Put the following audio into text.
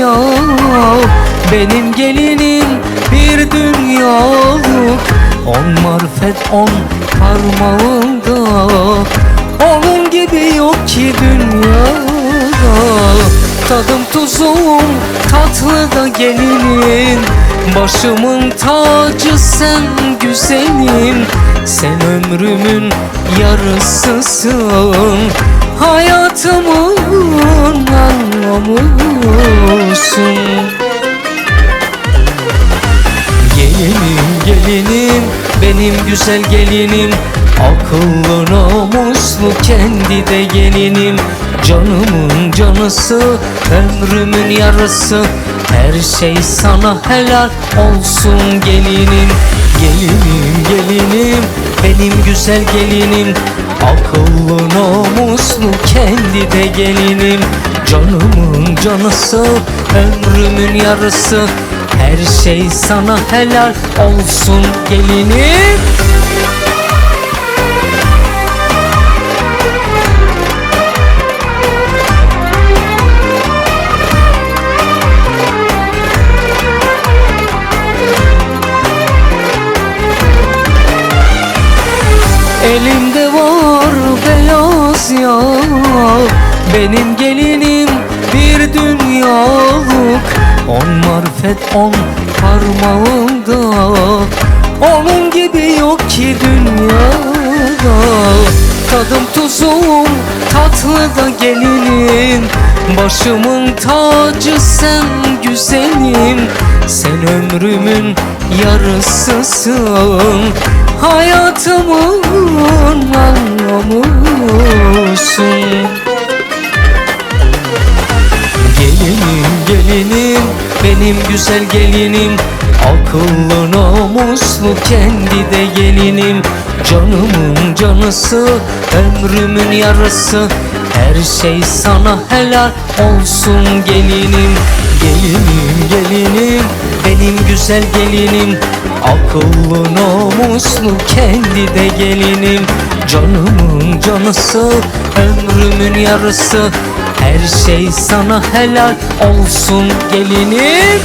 yok Benim gelinim bir dünyalık. On marifet on parmağında Onun gibi yok ki dünyada. Tadım tuzum tatlı da gelinin Başımın tacı sen güzelim. Sen ömrümün yarısısın Hayatımın anlamısın Gelinim gelinim benim güzel gelinim. Akıllı namuslu kendi de gelinim. Canımın canısı ömrümün yarısı. Her şey sana helal olsun gelinim. Gelinim gelinim benim güzel gelinim Akıllı namuslu kendi de gelinim. Canımın canısı ömrümün yarısı. Her şey sana helal olsun gelinim. Var ya Benim gelinim bir dünyalık On marifet on parmağında Onun gibi yok ki dünyada. Tadım tuzum tatlı da gelinin. Başımın tacı sen güzelim. Sen ömrümün yarısısın. Hayatımın benim güzel gelinim. Akıllı namuslu kendi de gelinim. Canımın canısı ömrümün yarısı. Her şey sana helal olsun gelinim. Gelinim gelinim benim güzel gelinim. Akıllı namuslu kendi de gelinim. Canımın canısı ömrümün yarısı Her şey sana helal olsun gelinim